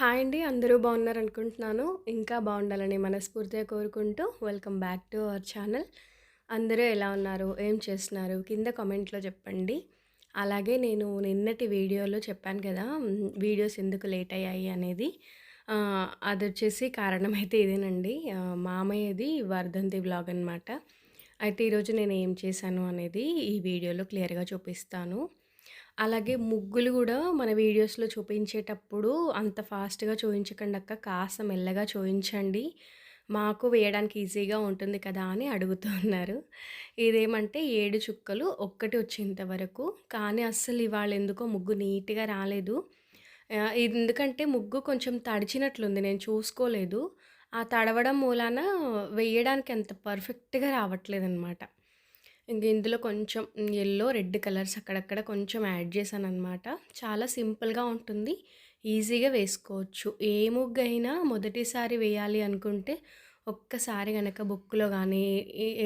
Hi అండి అందరూ బాగున్నారు అనుకుంటున్నాను ఇంకా బాగుండాలని మనస్ఫూర్తిగా కోరుకుంటూ welcome back to our channel. అందరూ ఎలా ఉన్నారు? ఏం చేస్తున్నారు? కింద కామెంట్లో చెప్పండి. అలాగే నేను నిన్నటి వీడియోలో చెప్పాను కదా వీడియోస్ ఎందుకు లేట్ అయ్యాయి అనేది. అది వచ్చేసి కారణం అయితే ఇదేనండి మామయ్యది వర్ధంతి వ్లాగ్ అనమాట అయితే ఈరోజు నేను ఏం చేశాను అనేది ఈ వీడియోలో క్లియర్గా చూపిస్తాను. అలాగే ముగ్గులు కూడా మన వీడియోస్లో చూపించేటప్పుడు అంత ఫాస్ట్గా చూపించకండి అక్క కాస్త మెల్లగా చూపించండి మాకు వేయడానికి ఈజీగా ఉంటుంది కదా అని అడుగుతున్నారు. ఇదేమంటే ఏడు చుక్కలు ఒక్కటి వచ్చేంత వరకు. కానీ అస్సలు ఇవాళ ఎందుకో ముగ్గు నీట్గా రాలేదు. ఇది ఎందుకంటే ముగ్గు కొంచెం తడిచినట్లుంది నేను చూసుకోలేదు. ఆ తడవడం మూలాన వేయడానికి అంత పర్ఫెక్ట్గా రావట్లేదు అనమాట ఇంక ఇందులో కొంచెం ఎల్లో రెడ్ కలర్స్ అక్కడక్కడ కొంచెం యాడ్ చేశాను అనమాట చాలా సింపుల్గా ఉంటుంది. ఈజీగా వేసుకోవచ్చు. ఏ ముగ్గు అయినా మొదటిసారి వేయాలి అనుకుంటే ఒక్కసారి కనుక బుక్లో కానీ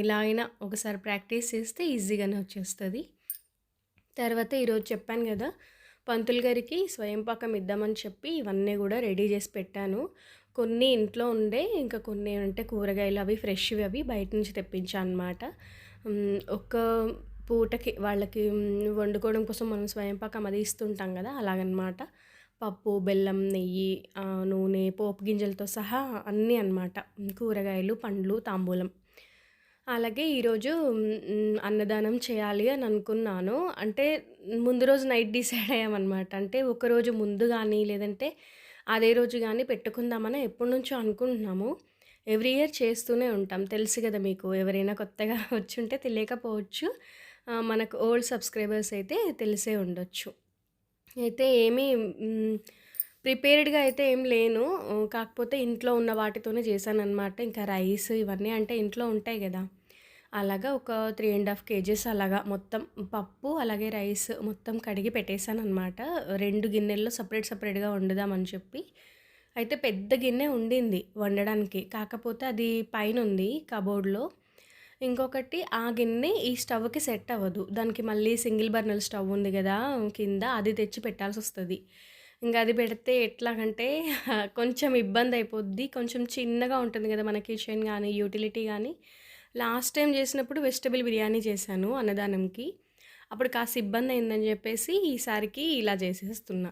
ఎలా అయినా ఒకసారి ప్రాక్టీస్ చేస్తే ఈజీగానే వచ్చేస్తుంది. తర్వాత ఈరోజు చెప్పాను కదా పంతులు గారికి స్వయం పాకం ఇద్దామని చెప్పి ఇవన్నీ కూడా రెడీ చేసి పెట్టాను. కొన్ని ఇంట్లో ఉండే ఇంకా కొన్ని అంటే కూరగాయలు అవి ఫ్రెష్వి అవి బయట నుంచి తెప్పించాను అనమాట ఒక పూటకి వాళ్ళకి వండుకోవడం కోసం మనం స్వయం పాకం అది ఇస్తుంటాం కదా అలాగనమాట. పప్పు బెల్లం నెయ్యి నూనె పోపు గింజలతో సహా అన్నీ అనమాట. కూరగాయలు పండ్లు తాంబూలం. అలాగే ఈరోజు అన్నదానం చేయాలి అని అనుకున్నాను. అంటే ముందు రోజు నైట్ డిసైడ్ అయ్యామన్నమాట అంటే ఒకరోజు ముందు కానీ లేదంటే అదే రోజు కానీ పెట్టుకుందామని ఎప్పటి నుంచో అనుకుంటున్నాము. ఎవ్రీ ఇయర్ చేస్తూనే ఉంటాం. తెలుసు కదా మీకు ఎవరైనా కొత్తగా వచ్చి ఉంటే తెలియకపోవచ్చు మనకు ఓల్డ్ సబ్స్క్రైబర్స్ అయితే తెలిసే ఉండొచ్చు. అయితే ఏమీ ప్రిపేర్డ్గా అయితే ఏం లేను. కాకపోతే ఇంట్లో ఉన్న వాటితోనే చేశానన్నమాట. ఇంకా రైస్ ఇవన్నీ అంటే ఇంట్లో ఉంటాయి కదా. అలాగా ఒక త్రీ అండ్ హాఫ్ కేజెస్ అలాగా మొత్తం పప్పు అలాగే రైస్ మొత్తం కడిగి పెట్టేశాను అనమాట రెండు గిన్నెల్లో సపరేట్ సపరేట్గా వండుదామని చెప్పి. అయితే పెద్ద గిన్నె ఉండింది వండడానికి. కాకపోతే అది పైన ఉంది కబోర్డ్లో. ఇంకొకటి ఆ గిన్నె ఈ స్టవ్కి సెట్ అవ్వదు. దానికి మళ్ళీ సింగిల్ బర్నర్ స్టవ్ ఉంది కదా కింద అది తెచ్చి పెట్టాల్సి వస్తుంది. ఇంకా అది పెడితే ఎట్లాగంటే కొంచెం ఇబ్బంది అయిపోద్ది. కొంచెం చిన్నగా ఉంటుంది కదా మన కిచెన్ కానీ యూటిలిటీ కానీ లాస్ట్ టైం చేసినప్పుడు వెజిటబుల్ బిర్యానీ చేశాను అన్నదానంకి. అప్పుడు కాస్త ఇబ్బంది అయిందని చెప్పేసి ఈసారికి ఇలా చేసేస్తున్నా.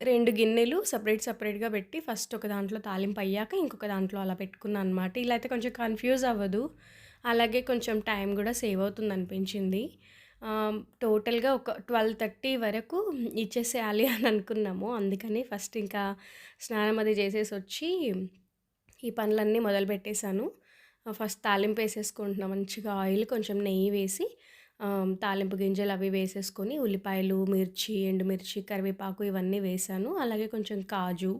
రెండు గిన్నెలు సపరేట్ సపరేట్గా పెట్టి ఫస్ట్ ఒక దాంట్లో తాలింపు అయ్యాక ఇంకొక దాంట్లో అలా పెట్టుకున్నాను అనమాట ఇలా అయితే కొంచెం కన్ఫ్యూజ్ అవ్వదు. అలాగే కొంచెం టైం కూడా సేవ్ అవుతుంది అనిపించింది టోటల్గా ఒక ట్వెల్వ్ థర్టీ వరకు ఇచ్చేసేయాలి అని అనుకున్నాము. అందుకని ఫస్ట్ ఇంకా స్నానం అది చేసేసి వచ్చి ఈ పనులన్నీ మొదలు పెట్టేశాను ఫస్ట్ తాలింపు వేసేసుకుంటున్నాం. మంచిగా ఆయిల్ కొంచెం నెయ్యి వేసి తాలింపు గింజలు అవి వేసేసుకొని ఉల్లిపాయలు మిర్చి ఎండుమిర్చి కరివేపాకు ఇవన్నీ వేసాను. అలాగే కొంచెం కాజు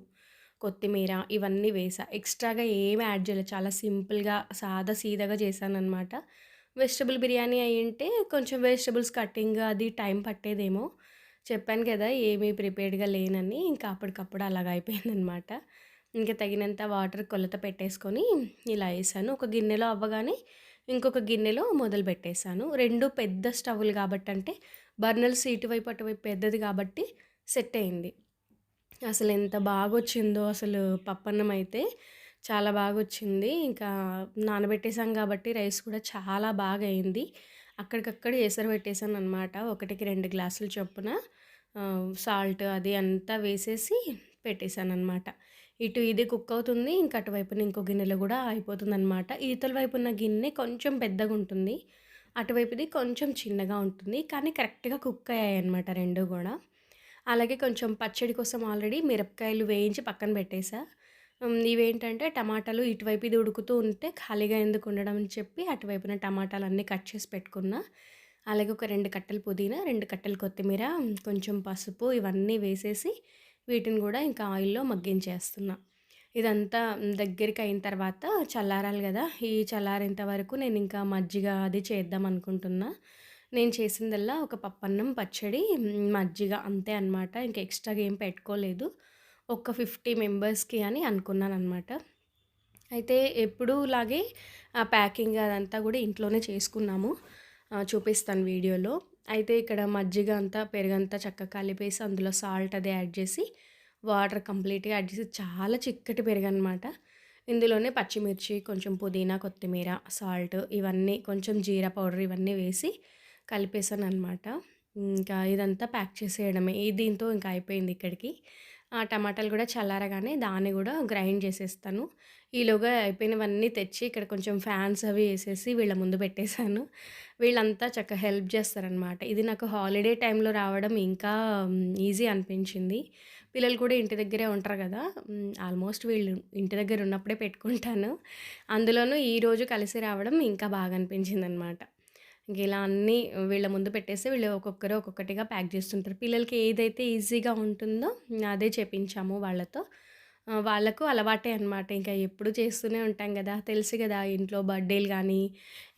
కొత్తిమీర ఇవన్నీ వేసా. ఎక్స్ట్రాగా ఏమి యాడ్ చేయలేదు. చాలా సింపుల్గా సాదా సీదాగా చేశాను అనమాట వెజిటబుల్ బిర్యానీ అయ్యింటే కొంచెం వెజిటబుల్స్ కటింగ్ అది టైం పట్టేదేమో. చెప్పాను కదా ఏమీ ప్రిపేర్డ్గా లేనని. ఇంకా అప్పటికప్పుడు అలాగ అయిపోయిందనమాట ఇంకా తగినంత వాటర్ కొలత పెట్టేసుకొని ఇలా వేసాను. ఒక గిన్నెలో అవ్వగానే ఇంకొక గిన్నెలో మొదలు పెట్టేశాను. రెండు పెద్ద స్టవ్లు కాబట్టి అంటే బర్నర్స్ ఇటువైపు అటువైపు పెద్దది కాబట్టి సెట్ అయింది. అసలు ఎంత బాగా వచ్చిందో అసలు పప్పన్నం అయితే చాలా బాగా వచ్చింది ఇంకా నానబెట్టేసాం కాబట్టి రైస్ కూడా చాలా బాగా అయింది అక్కడికక్కడ ఎసరు పెట్టేశాను అనమాట ఒకటికి రెండు గ్లాసులు చొప్పున సాల్ట్ అది అంతా వేసేసి పెట్టేశాను అనమాట ఇటు ఇది కుక్ అవుతుంది ఇంకా అటువైపున ఇంకో గిన్నెలో కూడా అయిపోతుంది అనమాట ఈతల వైపు ఉన్న గిన్నె కొంచెం పెద్దగా ఉంటుంది అటువైపుది కొంచెం చిన్నగా ఉంటుంది కానీ కరెక్ట్గా కుక్ అయ్యాయి అనమాట రెండు కూడా. అలాగే కొంచెం పచ్చడి కోసం ఆల్రెడీ మిరపకాయలు వేయించి పక్కన పెట్టేసా. ఇవేంటంటే టమాటాలు ఇటువైపు ఇది ఉడుకుతూ ఉంటే ఖాళీగా ఎందుకు ఉండడం అని చెప్పి అటువైపున టమాటాలు అన్నీ కట్ చేసి పెట్టుకున్నా. అలాగే ఒక రెండు కట్టెలు పుదీనా రెండు కట్టెలు కొత్తిమీర కొంచెం పసుపు ఇవన్నీ వేసేసి వీటిని కూడా ఇంకా ఆయిల్లో మగ్గించేస్తున్నా. ఇదంతా దగ్గరికి అయిన తర్వాత చల్లారాలి కదా. ఈ చల్లారేంత వరకు నేను ఇంకా మజ్జిగ అది చేద్దాం అనుకుంటున్నా. నేను చేసిందల్లా ఒక పప్పన్నం పచ్చడి మజ్జిగ అంతే అనమాట ఇంకా ఎక్స్ట్రాగా ఏం పెట్టుకోలేదు. ఒక ఫిఫ్టీ మెంబర్స్కి అని అనుకున్నాను అనమాట అయితే ఎప్పుడూలాగే ఆ ప్యాకింగ్ అదంతా కూడా ఇంట్లోనే చేసుకున్నాము. చూపిస్తాను వీడియోలో. అయితే ఇక్కడ మజ్జిగ అంతా పెరుగంతా చక్కగా కలిపేసి అందులో సాల్ట్ అది యాడ్ చేసి వాటర్ కంప్లీట్‌గా యాడ్ చేసి చాలా చిక్కటి పెరుగనమాట. ఇందులోనే పచ్చిమిర్చి, కొంచెం పుదీనా, కొత్తిమీర, సాల్ట్ ఇవన్నీ కొంచెం జీరా పౌడర్ ఇవన్నీ వేసి కలిపేసాను అనమాట ఇంకా ఇదంతా ప్యాక్ చేసేయడమే. దీంతో ఇంకా అయిపోయింది ఇక్కడికి. ఆ టమాటాలు కూడా చల్లారగానే దాన్ని కూడా గ్రైండ్ చేసేస్తాను. ఈలోగా అయిపోయినవన్నీ తెచ్చి ఇక్కడ కొంచెం ఫ్యాన్స్ అవి వేసేసి వీళ్ళ ముందు పెట్టేశాను. వీళ్ళంతా చక్కగా హెల్ప్ చేస్తారనమాట. ఇది నాకు హాలిడే టైంలో రావడం ఇంకా ఈజీ అనిపించింది. పిల్లలు కూడా ఇంటి దగ్గరే ఉంటారు కదా! ఆల్మోస్ట్ వీళ్ళు ఇంటి దగ్గర ఉన్నప్పుడే పెట్టుకుంటాను. అందులోనూ ఈరోజు కలిసి రావడం ఇంకా బాగా అనిపించింది అనమాట ఇంక ఇలా అన్నీ వీళ్ళ ముందు పెట్టేసి వీళ్ళు ఒక్కొక్కరు ఒక్కొక్కటిగా ప్యాక్ చేస్తుంటారు. పిల్లలకి ఏదైతే ఈజీగా ఉంటుందో అదే చేపించాము వాళ్ళతో. వాళ్ళకు అలవాటే అనమాట. ఇంకా ఎప్పుడు చేస్తూనే ఉంటాం కదా తెలుసు కదా ఇంట్లో బర్త్‌డేలు కానీ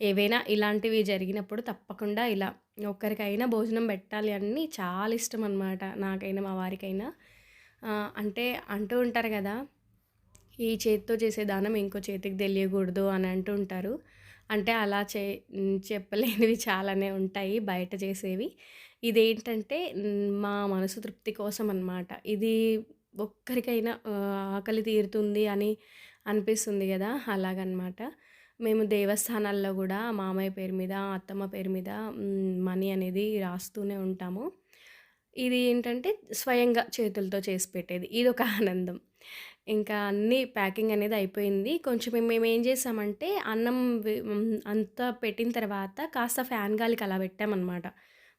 ఏవైనా ఇలాంటివి జరిగినప్పుడు తప్పకుండా ఇలా ఒక్కరికైనా భోజనం పెట్టాలి అని చాలా ఇష్టం అనమాట. నాకైనా, మా వారికైనా. అంటే అంటూ ఉంటారు కదా ఈ చేతితో చేసే దానం ఇంకో చేతికి తెలియకూడదు అని అంటూ ఉంటారు. అంటే అలా చే చెప్పలేనివి చాలానే ఉంటాయి బయట చేసేవి. ఇదేంటంటే మా మనసు తృప్తి కోసం అనమాట. ఇది ఒక్కరికైనా ఆకలి తీరుతుంది అని అనిపిస్తుంది కదా అలాగనమాట. మేము దేవస్థానాల్లో కూడా మామయ్య పేరు మీద, అత్తమ్మ పేరు మీద మనీ అనేది రాస్తూనే ఉంటాము. ఇది ఏంటంటే స్వయంగా చేతులతో చేసి పెట్టేది. ఇది ఒక ఆనందం. ఇంకా అన్నీ ప్యాకింగ్ అనేది అయిపోయింది. కొంచెం మేము మేమేం చేసామంటే అన్నం అంతా పెట్టిన తర్వాత కాస్త ఫ్యాన్ గాలికి అలా పెట్టామనమాట.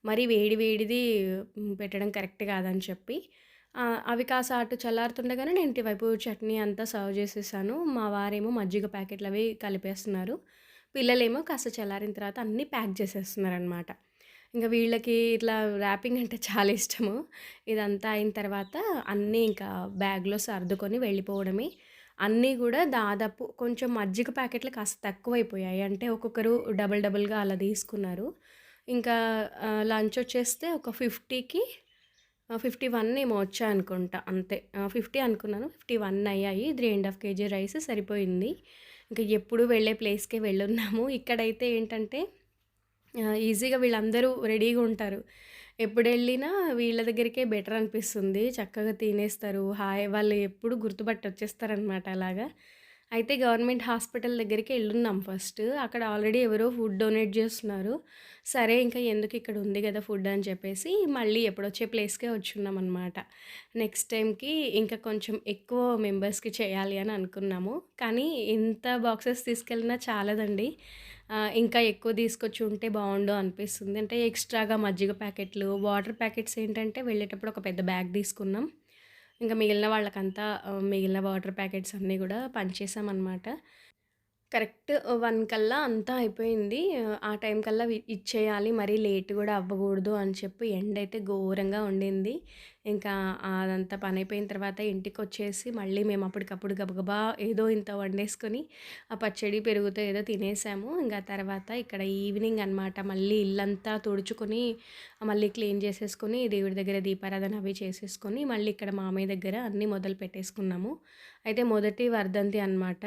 మరి వేడి వేడిది పెట్టడం కరెక్ట్ కాదని చెప్పి. అవి కాస్త అటు చల్లారుతుండగానే నేను ఇంటివైపు చట్నీ అంతా సర్వ్ చేసేసాను. మా వారేమో మజ్జిగ ప్యాకెట్లు అవి కలిపేస్తున్నారు. పిల్లలేమో కాస్త చల్లారిన తర్వాత అన్నీ ప్యాక్ చేసేస్తున్నారనమాట. ఇంకా వీళ్ళకి ఇట్లా ర్యాపింగ్ అంటే చాలా ఇష్టము. ఇదంతా అయిన తర్వాత అన్నీ ఇంకా బ్యాగ్‌లో సర్దుకొని వెళ్ళిపోవడమే. అన్నీ కూడా దాదాపు కొంచెం మజ్జిగ ప్యాకెట్లు కాస్త తక్కువైపోయాయి. అంటే ఒక్కొక్కరు డబుల్ డబుల్‌గా అలా తీసుకున్నారు. ఇంకా లంచ్ వచ్చేస్తే ఒక ఫిఫ్టీకి ఫిఫ్టీ వన్ ఏమో వచ్చాయనుకుంటా అంతే. ఫిఫ్టీ అనుకున్నాను ఫిఫ్టీ వన్ అయ్యాయి. Three and half kg rice సరిపోయింది. ఇంకా ఎప్పుడు వెళ్ళే ప్లేస్‌కే వెళ్ళున్నాము. ఇక్కడైతే ఏంటంటే ఈజీగా వీళ్ళందరూ రెడీగా ఉంటారు. ఎప్పుడు వెళ్ళినా వీళ్ళ దగ్గరికే బెటర్ అనిపిస్తుంది. చక్కగా తినేస్తారు. హాయ్ వాళ్ళు ఎప్పుడు గుర్తుపట్టి వచ్చేస్తారనమాట అలాగా. అయితే గవర్నమెంట్ హాస్పిటల్ దగ్గరికి వెళ్ళున్నాం ఫస్ట్. అక్కడ ఆల్రెడీ ఎవరో ఫుడ్ డొనేట్ చేస్తున్నారు. సరే ఇంకా ఎందుకు ఇక్కడ ఉంది కదా ఫుడ్ అని చెప్పేసి మళ్ళీ ఎప్పుడొచ్చే ప్లేస్‌కే వచ్చున్నామనమాట. నెక్స్ట్ టైంకి ఇంకా కొంచెం ఎక్కువ మెంబర్స్‌కి చేయాలి అని అనుకున్నాము. కానీ ఎంత బాక్సెస్ తీసుకెళ్ళినా చాలదండి. ఇంకా ఎక్కువ తీసుకొచ్చి ఉంటే బాగుండు అనిపిస్తుంది. అంటే ఎక్స్‌ట్రాగా మజ్జిగ ప్యాకెట్లు, వాటర్ ప్యాకెట్స్ ఏంటంటే వెళ్ళేటప్పుడు ఒక పెద్ద బ్యాగ్ తీసుకున్నాం. ఇంకా మిగిలిన వాళ్ళకంతా మిగిలిన వాటర్ ప్యాకెట్స్ అన్నీ కూడా పనిచేసామన్నమాట కరెక్ట్ వన్ కల్లా అంతా అయిపోయింది. ఆ టైం కల్లా ఇచ్చేయాలి. మరీ లేట్ కూడా అవ్వకూడదు అని చెప్పి ఎండైతే ఘోరంగా ఉండింది. ఇంకా అదంతా పని అయిపోయిన తర్వాత ఇంటికి వచ్చేసి మళ్ళీ మేము అప్పటికప్పుడు గబగబా ఏదో ఇంత వండేసుకొని, ఆ పచ్చడి, పెరుగుతో ఏదో తినేసాము. ఇంకా తర్వాత ఇక్కడ ఈవినింగ్ అనమాట. మళ్ళీ ఇల్లంతా తుడుచుకొని, మళ్ళీ క్లీన్ చేసేసుకొని, దేవుడి దగ్గర దీపారాధన అవి చేసేసుకొని, మళ్ళీ ఇక్కడ మామయ్య దగ్గర అన్నీ మొదలు పెట్టేసుకున్నాము. అయితే మొదటి వర్ధంతి అనమాట.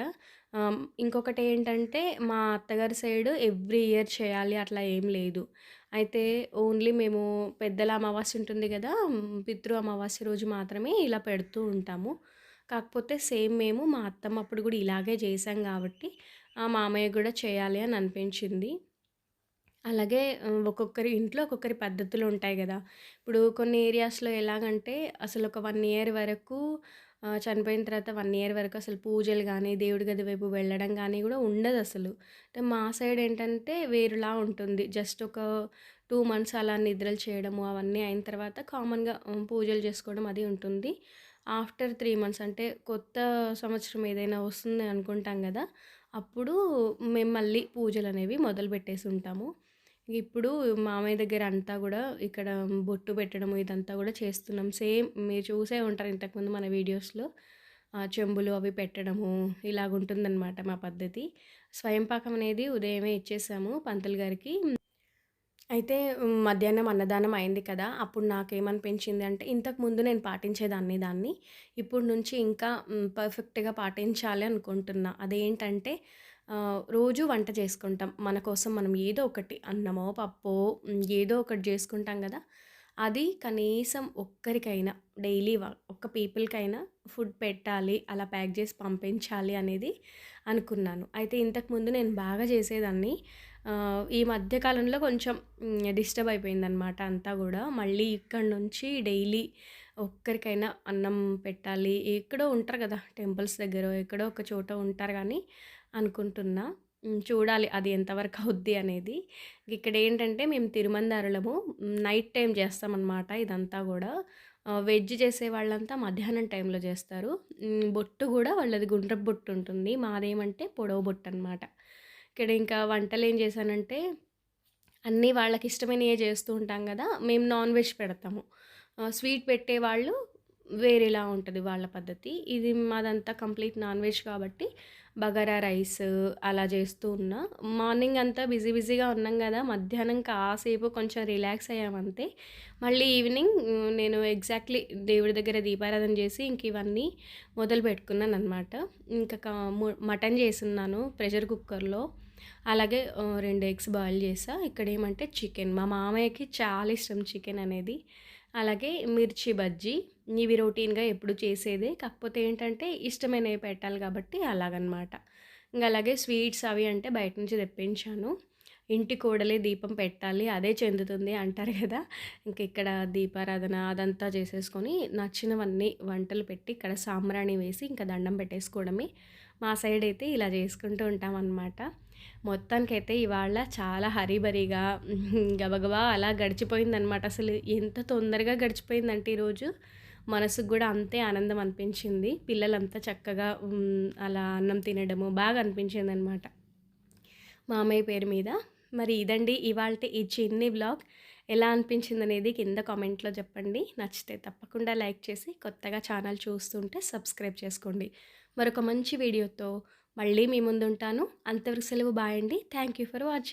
ఇంకొకటి ఏంటంటే మా అత్తగారి సైడ్ ఎవ్రీ ఇయర్ చేయాలి అట్లా ఏం లేదు. అయితే ఓన్లీ మేము పెద్దల అమావాస్య ఉంటుంది కదా పితృ అమావాస్య రోజు మాత్రమే ఇలా పెడుతూ ఉంటాము. కాకపోతే సేమ్ మేము మా అత్తమ్మ అప్పుడు కూడా ఇలాగే చేసాం కాబట్టి ఆ మామయ్య కూడా చేయాలి అని అనిపించింది. అలాగే ఒక్కొక్కరి ఇంట్లో ఒక్కొక్కరి పద్ధతులు ఉంటాయి కదా ఇప్పుడు కొన్ని ఏరియాస్‌లో ఎలాగంటే అసలు ఒక వన్ ఇయర్ వరకు చనిపోయిన తర్వాత వన్ ఇయర్ వరకు అసలు పూజలు కానీ దేవుడి గది వైపు వెళ్ళడం కానీ కూడా ఉండదు అసలు అంటే మా సైడ్ ఏంటంటే వేరులా ఉంటుంది. జస్ట్ ఒక టూ మంత్స్ అలా నిద్రలు చేయడము అవన్నీ అయిన తర్వాత కామన్‌గా పూజలు చేసుకోవడం అది ఉంటుంది. ఆఫ్టర్ త్రీ మంత్స్ అంటే కొత్త సంవత్సరం ఏదైనా వస్తుంది అనుకుంటాం కదా అప్పుడు మేము మళ్ళీ పూజలు అనేవి మొదలుపెట్టేసి మొదలుపెట్టేసుంటాము. ఇప్పుడు మామయ్య దగ్గర అంతా కూడా ఇక్కడ బొట్టు పెట్టడము ఇదంతా కూడా చేస్తున్నాం. సేమ్ మీరు చూసే ఉంటారు ఇంతకుముందు మన వీడియోస్‌లో. చెంబులు అవి పెట్టడము ఇలాగుంటుందన్నమాట మా పద్ధతి. స్వయం పాకం అనేది ఉదయమే ఇచ్చేసాము పంతులు గారికి. అయితే మధ్యాహ్నం అన్నదానం అయింది కదా! అప్పుడు నాకేమనిపించింది అంటే ఇంతకుముందు నేను పాటించేదాన్ని దాన్ని. ఇప్పుడు నుంచి ఇంకా పర్ఫెక్ట్‌గా పాటించాలి అనుకుంటున్నా. అదేంటంటే రోజు వంట చేసుకుంటాం. మన కోసం మనం ఏదో ఒకటి అన్నమో, పప్పో ఏదో ఒకటి చేసుకుంటాం కదా. అది కనీసం ఒక్కరికైనా డైలీ ఒక్క పీపుల్కైనా ఫుడ్ పెట్టాలి అలా ప్యాక్ చేసి పంపించాలి అనేది అనుకున్నాను. అయితే ఇంతకుముందు నేను బాగా చేసేదాన్ని. ఈ మధ్యకాలంలో కొంచెం డిస్టర్బ్ అయిపోయిందనమాట అంతా కూడా. మళ్ళీ ఇక్కడ నుంచి డైలీ ఒక్కరికైనా అన్నం పెట్టాలి. ఎక్కడో ఉంటారు కదా టెంపుల్స్ దగ్గర ఎక్కడో ఒక చోట ఉంటారు కానీ అనుకుంటున్నా. చూడాలి అది ఎంతవరకు అవుద్ది అనేది. ఇక్కడ ఏంటంటే మేము తిరుమందారులము. నైట్ టైం చేస్తామన్నమాట ఇదంతా కూడా. వెజ్ చేసే వాళ్ళంతా మధ్యాహ్నం టైంలో చేస్తారు. బొట్టు కూడా వాళ్ళది గుండ్ర బొట్టు ఉంటుంది. మాదేమంటే పొడవు బొట్టు అనమాట ఇక్కడ ఇంకా వంటలు ఏం చేశానంటే అన్నీ వాళ్ళకి ఇష్టమైనవి చేస్తూ ఉంటాం కదా మేము నాన్ వెజ్ పెడతాము. స్వీట్ పెట్టేవాళ్ళు వేరేలా ఉంటుంది వాళ్ళ పద్ధతి. ఇది మాదంతా కంప్లీట్ నాన్ వెజ్ కాబట్టి బగారా రైస్ అలా చేస్తూ ఉన్నా. మార్నింగ్ అంతా బిజీ బిజీగా ఉన్నాం కదా మధ్యాహ్నం కాసేపు కొంచెం రిలాక్స్ అయ్యామంతే మళ్ళీ ఈవినింగ్ నేను ఎగ్జాక్ట్లీ దేవుడి దగ్గర దీపారాధన చేసి ఇంక ఇవన్నీ మొదలు పెట్టుకున్నాను అనమాట ఇంకా మటన్ చేస్తున్నాను ప్రెషర్ కుక్కర్లో. అలాగే రెండు ఎగ్స్ బాయిల్ చేసా. ఇక్కడ ఏమంటే చికెన్. మా మామయ్యకి చాలా ఇష్టం చికెన్ అనేది. అలాగే మిర్చి బజ్జీ ఇవి రొటీన్గా ఎప్పుడు చేసేదే. కాకపోతే ఏంటంటే ఇష్టమైనవి పెట్టాలి కాబట్టి అలాగనమాట. ఇంకా అలాగే స్వీట్స్ అవి అంటే బయట నుంచి తెప్పించాను. ఇంటి కోడలే దీపం పెట్టాలి అదే చెందుతుంది అంటారు కదా. ఇంక ఇక్కడ దీపారాధన అదంతా చేసేసుకొని నచ్చినవన్నీ వంటలు పెట్టి ఇక్కడ సాంబ్రాణి వేసి ఇంకా దండం పెట్టేసుకోవడమే. మా సైడ్ అయితే ఇలా చేసుకుంటూ ఉంటామన్నమాట. మొత్తానికైతే ఇవాళ చాలా హరీబరీగా గబగబా అలా గడిచిపోయిందనమాట అసలు ఎంత తొందరగా గడిచిపోయిందంటే ఈరోజు మనసుకు కూడా అంతే ఆనందం అనిపించింది. పిల్లలంతా చక్కగా అలా అన్నం తినడము బాగా అనిపించింది అనమాట మామయ్య పేరు మీద. మరి ఇదండి ఇవాళ ఈ చిన్ని బ్లాగ్ ఎలా అనిపించింది అనేది కింద కామెంట్లో చెప్పండి. నచ్చితే తప్పకుండా లైక్ చేసి కొత్తగా ఛానల్ చూస్తుంటే సబ్స్క్రైబ్ చేసుకోండి. మరొక మంచి వీడియోతో మళ్ళీ మీ ముందుంటాను. అంతవరకు సెలవు బాయండి థ్యాంక్ యూ ఫర్ వాచింగ్